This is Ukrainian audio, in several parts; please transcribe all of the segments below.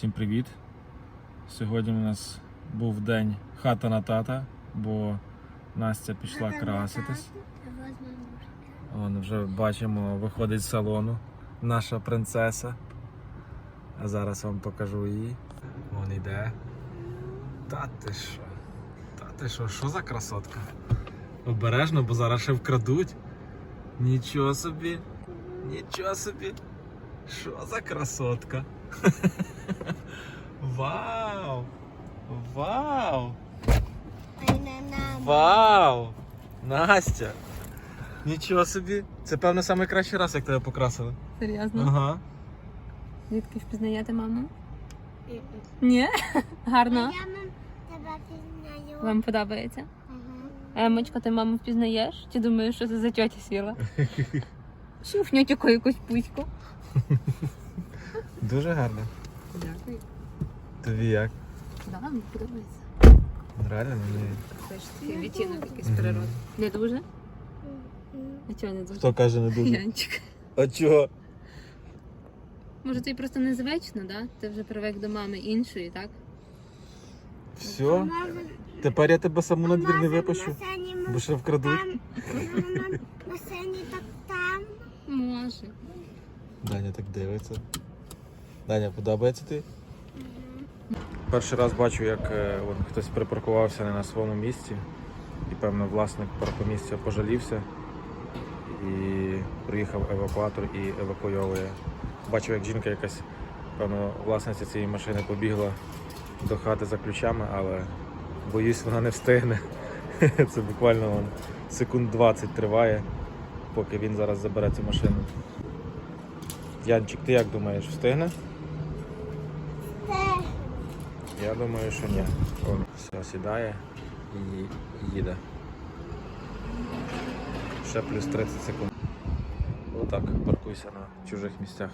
Всім привіт! Сьогодні у нас був день хата на тата, бо Настя пішла краситись. Вон вже бачимо, виходить з салону наша принцеса. А зараз вам покажу її. Вон йде. Та ти що? Та ти що, що за красотка? Обережно, бо зараз ще вкрадуть. Нічого собі. Нічого собі. Що за красотка? Вау! Вау! Вау! Настя! Нічого собі! Це певно найкращий раз, як тебе покрасили. Серйозно? Ага. Звідки впізнаєте маму? Ні? Гарно. Я мам тебе пізнаю. Вам подобається? Ага. Емочка, ти маму впізнаєш? Чи думаєш, що це за тьотя сіла? Шуфню таку якусь пуську. Дуже гарно. Дякую. Тобі як? Да, мені подобається. Реально мені. Такий відтінок якийсь природи. Не дуже? А чого не дуже? Хто каже не дуже? Янчик. А чого? Може, ти просто незвично, да? Ти вже привик до мами іншої, так? Все? Тепер я тебе саму на двір не випущу, бо ще вкрадуть. На сцені так там. Може. Даня так дивиться. Даня, подобається ти? Перший раз бачу, як е, хтось припаркувався не на своєму місці. І певно власник паркомісця пожалівся. І приїхав евакуатор і евакуйовує. Бачив, як жінка якась, певно, власниця цієї машини побігла до хати за ключами, але боюсь, вона не встигне. Це буквально вон, секунд 20 триває, поки він зараз забере цю машину. Янчик, ти як думаєш, встигне? Я думаю, що ні. Он все сідає і їде. Ще плюс 30 секунд. Отак, паркуйся на чужих місцях.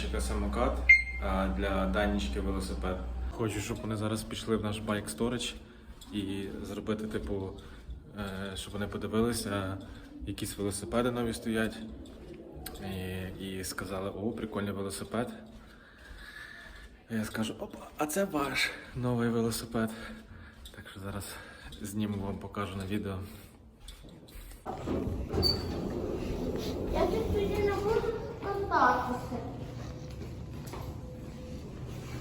Для Янчика самокат, а для Данічки велосипед. Хочу, щоб вони зараз пішли в наш байк сторич і зробити, типу, е, щоб вони подивилися, якісь велосипеди нові стоять. І, і сказали, о, прикольний велосипед. Я скажу, опа, а це ваш новий велосипед. Так що зараз зніму вам покажу на відео. Я тут сьогодні не буду кататися.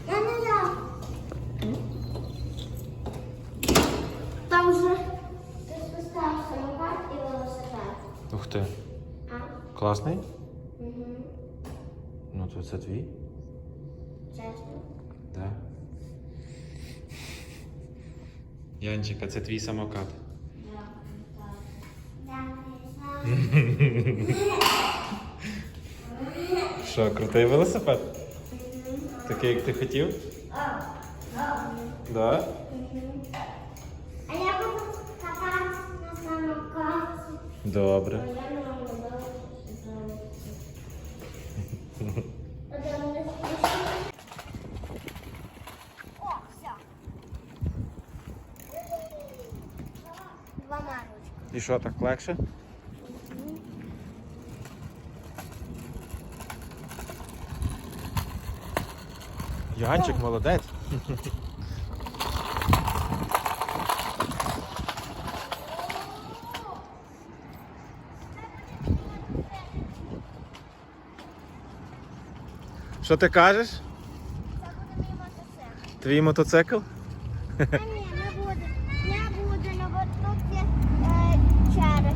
Я не я. Там вже спускав самокат і велосипед. Ух ти. А? Класний? Угу. Ну то це твій? Чесно. Да. Янчика, це твій самокат. Що, крутий велосипед? Такий, як ти хотів? Да? А я буду кататися на самокаті. Добре. О, все. І що, так легше? Янчик молодець. Що ти кажеш? Це буде Твій мотоцикл? А ні, не буде. Не буде, ну от тут є е, череп.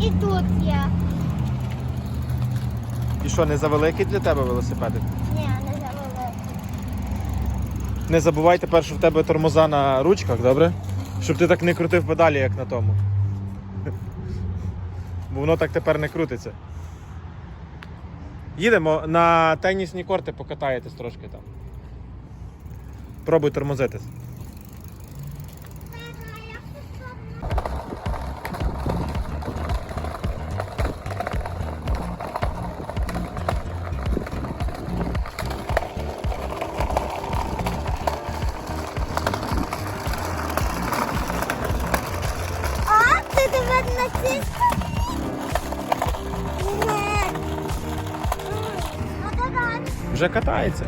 І тут є. І що, не завеликий для тебе велосипедик? Ні. Не забувай тепер, що в тебе тормоза на ручках, добре? Щоб ти так не крутив педалі, як на тому. Бо воно так тепер не крутиться. Їдемо на тенісні корти, покатаєтесь трошки там. Пробуй тормозитись. Вже катається.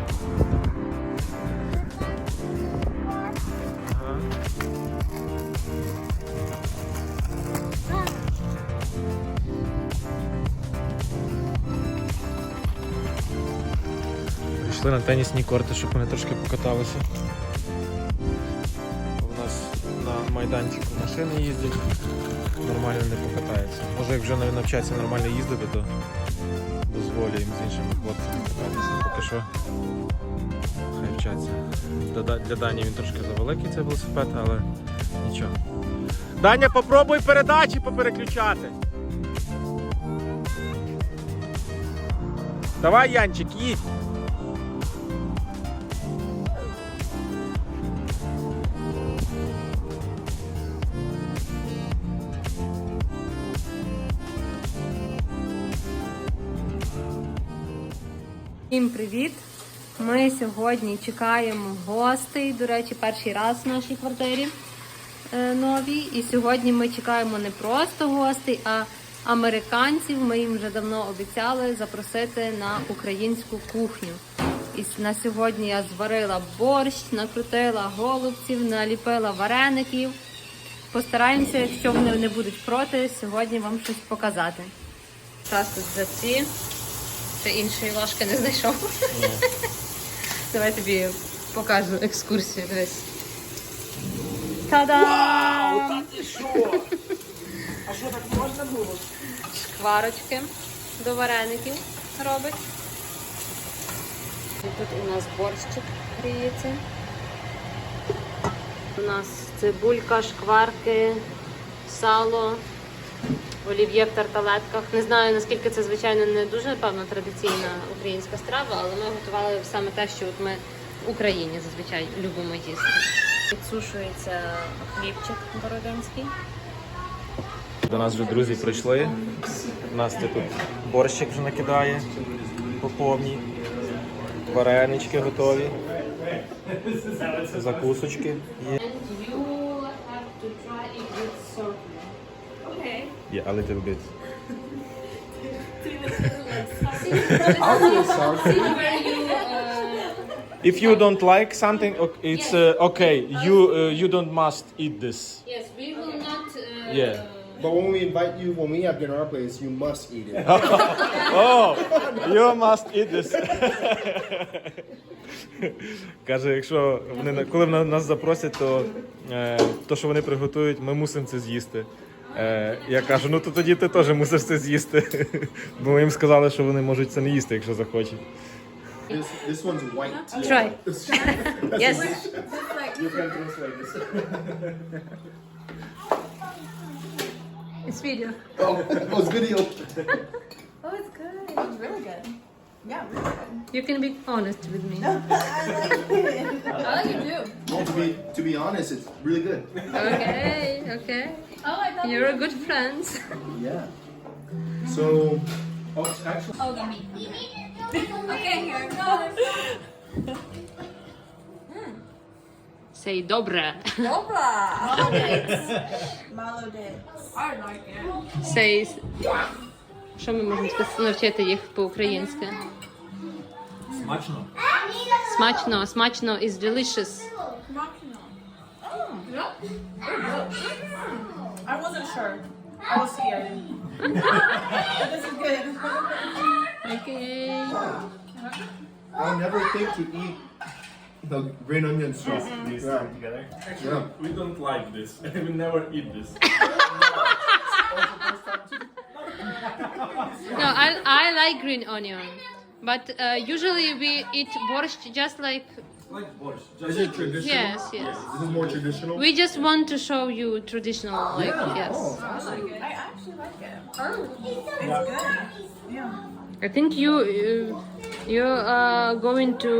Прийшли на тенісні корти, щоб вони трошки покаталися. У нас на майданчику машини їздять, нормально не покатаються. Може, як вже навчаться нормально їздити, то дозволю з іншими хлопцями. Поки що хай вчаться. Для, для Дані він трошки завеликий цей велосипед, але нічого. Даня, попробуй передачі попереключати. Давай, Янчик, їдь. Всім привіт! Ми сьогодні чекаємо гостей. До речі, перший раз в нашій квартирі е, новій. І сьогодні ми чекаємо не просто гостей, а американців. Ми їм вже давно обіцяли запросити на українську кухню. І на сьогодні я зварила борщ, накрутила голубців, наліпила вареників. Постараємося, якщо вони не будуть проти, сьогодні вам щось показати. Зараз за ці. Ще іншої ложки не знайшов. Давай тобі покажу екскурсію. Дивись. Та-дам! ти що? А що так можна було? Шкварочки до вареників робить. І тут у нас борщик гріється. У нас цибулька, шкварки, сало, олів'є в тарталетках. Не знаю, наскільки це, звичайно, не дуже, напевно, традиційна українська страва, але ми готували саме те, що от ми в Україні зазвичай любимо їсти. Підсушується хлібчик бородинський. До нас вже друзі прийшли. Настя тут борщик вже накидає по повній. Варенички готові. Закусочки є. Yeah, a little bit. I'll. Where you uh, If you don't like something, ok- it's uh, okay. You uh, you don't must eat this. yes, we will not. Uh, Yeah. But when we invite you, when we have dinner at our place, you must eat it. Oh, you must eat this. Каже, якщо вони на- коли на- нас запросять, то е, то, що вони приготують, ми мусимо це з'їсти. Е, я кажу, ну то тоді ти теж мусиш це з'їсти. Бо ми їм сказали, що вони можуть це не їсти, якщо захочуть. This, this one's white. Try. Yes. You can translate this. It's video. Oh, that was video. Oh, it's good. It's really good. Yeah, really good. You can be honest with me. I like it. I like it too. Well, to be to be honest, it's really good. Okay, okay. Oh, I thought. You're a good friend. Yeah. So, oh, it's actually. Oh, the meat. okay, here it goes. Say добре. I like it. Say... Що ми можемо сказати, навчити їх по-українськи? Смачно. Смачно, смачно is delicious. Yeah. I wasn't sure. I was scared. but this is good. Окей. I never think to eat the green onion sauce. These Yeah. two together. Yeah. We don't like this. we never eat this. No, I, I like green onion. But uh, usually we eat borscht just like Like borscht. Is it traditional? yes, yes. This is more traditional. We just want to show you traditional like yes. Oh. I like it. I actually like it. It's good. Yeah. I think you you you are going to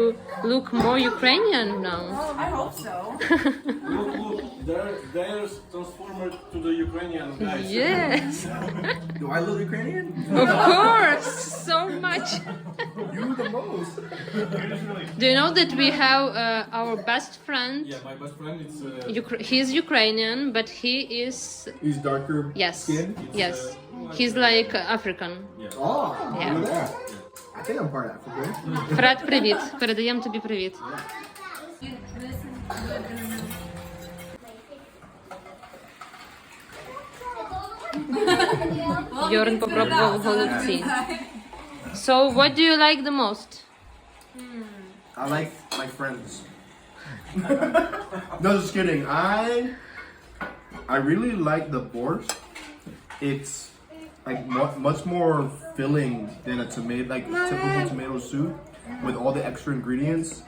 look more Ukrainian now. I hope so. Look, look. There, there's transformer to the Ukrainian guys. yes, Do I look Ukrainian? of course, so much. You the most. Do you know that we have uh, our best friend? Yeah, my best friend is. Uh, Ukra- he's Ukrainian, but he is He's darker yes, skin. yes. He's like African. yeah. Oh, Yeah. look at that. I think I'm part African. Фред, привіт. Передаємо тобі привіт. Jorn popróbował holubci. So, what do you like the most? Hmm. I like my friends. no, just kidding. I I really like the board. It's like mu- much more filling than a tomato, like typical tomato soup, with all the extra ingredients.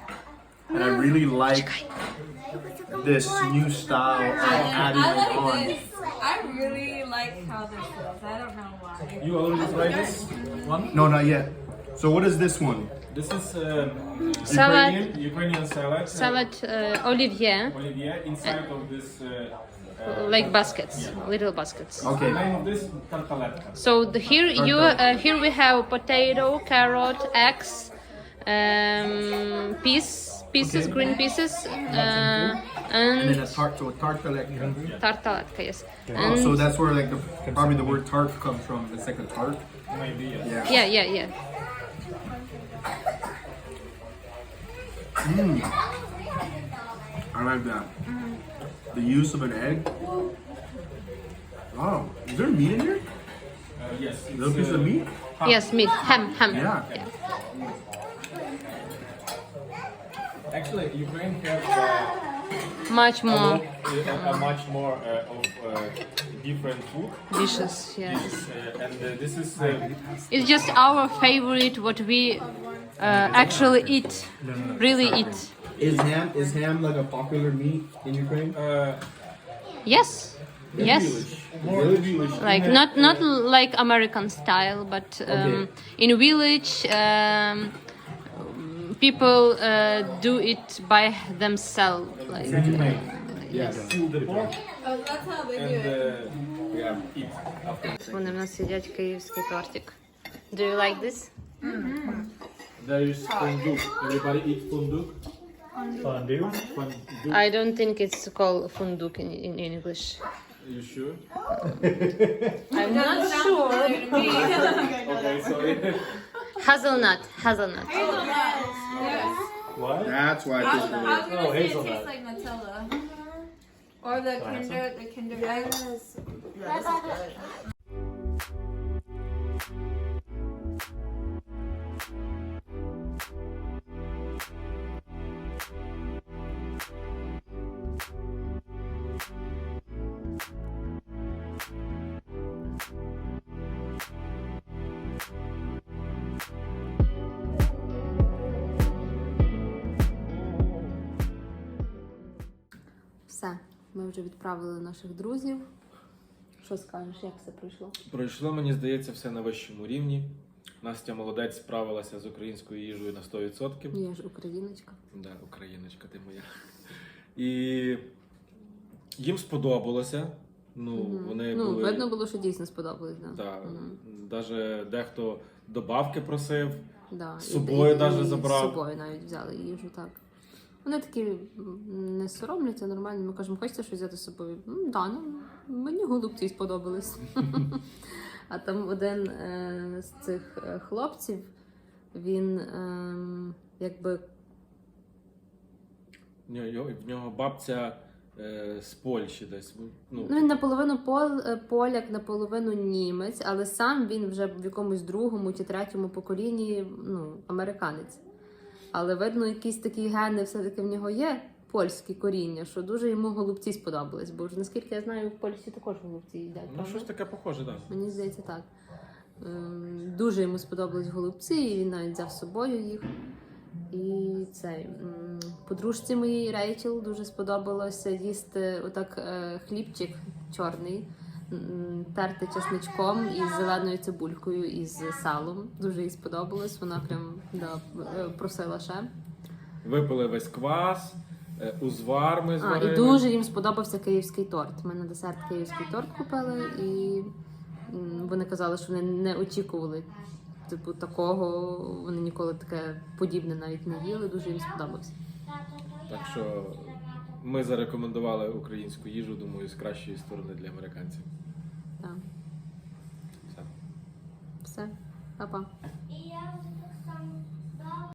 And I really like this new style of adding like on. I really like how this is. I don't know why. You already tried this one? No, not yet. So what is this one? This is um, Salad, Ukrainian, Ukrainian salad. uh, salad uh, olivier, Olivier inside of this. Uh, uh, like baskets, little baskets. Okay. Name of this tartaletka. So the, here you uh, here we have potato, carrot, eggs, um, piece pieces, Okay. green pieces, uh, And then and a tart, so a tartaletka. tartaletka, yes. Oh, And so that's where like the probably the word tart comes from. It's like a tart. Maybe yes. Yeah. yeah, yeah, yeah. Mm. I like that. The use of an egg. Oh, is there meat in here? Uh, yes. A little piece uh, of meat? Yes, meat, ham, ham. Yeah. Actually, Ukraine has uh, Much a, more lot- uh, a much more uh, of uh, different food. dishes. Yes. Uh, and uh, this is uh, It's just our favorite. What we uh, actually eat, really eat. Is ham is ham like a popular meat in Ukraine? uh, Yes. Yes. more village. like not not like American style, but um, in village um, people uh, do it by themselves. Like, Yes. the pork Oh, that's how they do and it. uh, yeah, eat after. Вони в нас їдять київський тортик. Do you like this? There is fondue. Everybody eat fondue. Fondue. Fondue. I don't think it's called funduk in, in English. Are you sure? I'm not sure. Okay, sorry. Hazelnut, hazelnut. What? That's why I I was, think I was gonna Oh, say it hazelnut. tastes like Nutella. Or the Kinder, the Kinder Egg. Yeah, this is good. Все, ми вже відправили наших друзів. Що скажеш, як все пройшло? Пройшло, мені здається, все на вищому рівні. Настя молодець справилася з українською їжею на 100%. Я ж україночка. Да, україночка, ти моя. І їм сподобалося. Ну, Мгм. вони ну, були. видно було, що дійсно сподобалось. Да. Да, Мгм. Даже дехто добавки просив. Да. З собою і, забрав. З собою навіть взяли їжу, так. Вони такі не соромляться нормально. Ми кажемо, хочете щось взяти з собою? Ну, да, ну, мені голубці сподобались. А там один е, з цих е, хлопців, він ем, якби В нього, бабця е, з Польщі десь. Ну, Ну, він наполовину пол, е, поляк, наполовину німець, але сам він вже в якомусь другому чи третьому поколінні ну, американець. Але видно, якісь такі гени все-таки в нього є польські коріння, що дуже йому голубці сподобались. Бо ж наскільки я знаю, в Польщі також голубці їдять. ну правда? щось таке похоже, так. Мені здається, так. Ем, Дуже йому сподобались голубці, і він навіть взяв з собою їх. І цей м, подружці моїй Рейчел дуже сподобалося їсти отак е, хлібчик чорний, терти чесничком із зеленою цибулькою і з салом. Дуже їй сподобалось. Вона прям да, е, просила ще. Випили весь квас, е, узвар ми А, зварили. і дуже їм сподобався київський торт. Ми на десерт київський торт купили, і м, вони казали, що вони не очікували. Типу, такого вони ніколи таке подібне навіть не їли. Дуже їм сподобався. Так що ми зарекомендували українську їжу, думаю, з кращої сторони для американців. Так. Все. Все, Па-па.